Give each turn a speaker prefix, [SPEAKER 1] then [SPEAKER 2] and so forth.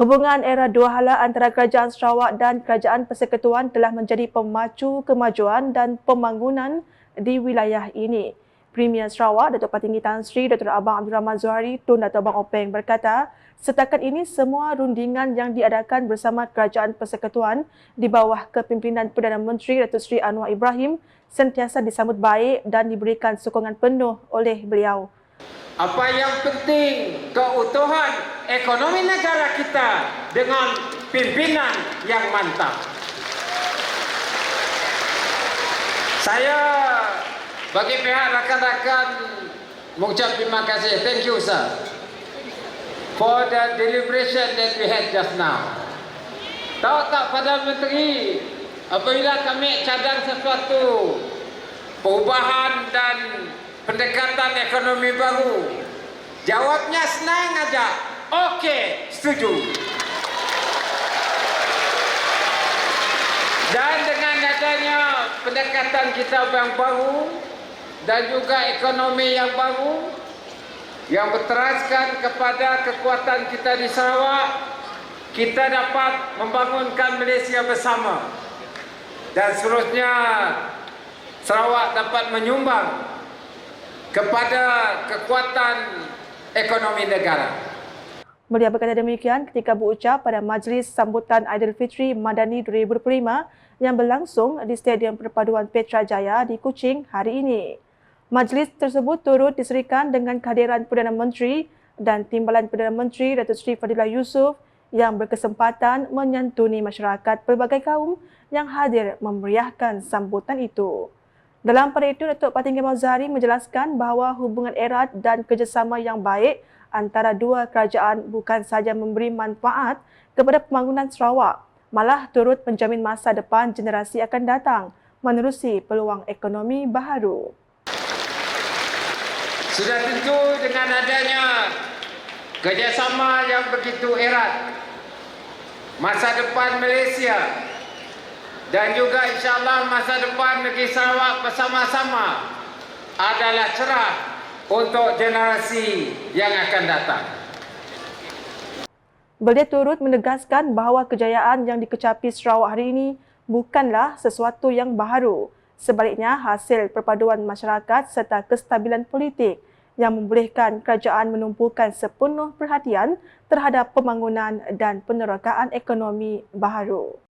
[SPEAKER 1] Hubungan era dua hala antara Kerajaan Sarawak dan Kerajaan Persekutuan telah menjadi pemacu kemajuan dan pembangunan di wilayah ini. Premier Sarawak, Datuk Patinggi Tan Sri Dr. Abang Abdul Rahman Zuhari Tun Datuk Abang Openg berkata, setakat ini semua rundingan yang diadakan bersama Kerajaan Persekutuan di bawah kepimpinan Perdana Menteri Datuk Sri Anwar Ibrahim sentiasa disambut baik dan diberikan sokongan penuh oleh beliau.
[SPEAKER 2] Apa yang penting keutuhan ekonomi negara kita dengan pimpinan yang mantap. Saya bagi pihak rakan-rakan mengucap terima kasih. Thank you sir. For the deliberation that we had just now. Tahu tak pada menteri apabila kami cadang sesuatu perubahan dan pendekatan ekonomi baru. Jawabnya senang aja. Okey, setuju. Dan dengan adanya pendekatan kita yang baru dan juga ekonomi yang baru yang berteraskan kepada kekuatan kita di Sarawak, kita dapat membangunkan Malaysia bersama. Dan seterusnya Sarawak dapat menyumbang kepada kekuatan ekonomi negara.
[SPEAKER 1] Beliau berkata demikian ketika berucap pada majlis sambutan Aidilfitri Madani 2025 yang berlangsung di Stadium Perpaduan Petra Jaya di Kuching hari ini. Majlis tersebut turut diserikan dengan kehadiran Perdana Menteri dan Timbalan Perdana Menteri Datuk Seri Fadilah Yusof yang berkesempatan menyantuni masyarakat pelbagai kaum yang hadir memeriahkan sambutan itu. Dalam pada itu, Datuk Patinggi Mauzari menjelaskan bahawa hubungan erat dan kerjasama yang baik antara dua kerajaan bukan sahaja memberi manfaat kepada pembangunan Sarawak, malah turut menjamin masa depan generasi akan datang menerusi peluang ekonomi baharu.
[SPEAKER 2] Sudah tentu dengan adanya kerjasama yang begitu erat, masa depan Malaysia dan juga insyaAllah masa depan negeri Sarawak bersama-sama adalah cerah untuk generasi yang akan datang.
[SPEAKER 1] Beliau turut menegaskan bahawa kejayaan yang dikecapi Sarawak hari ini bukanlah sesuatu yang baharu. Sebaliknya, hasil perpaduan masyarakat serta kestabilan politik yang membolehkan kerajaan menumpukan sepenuh perhatian terhadap pembangunan dan penerokaan ekonomi baharu.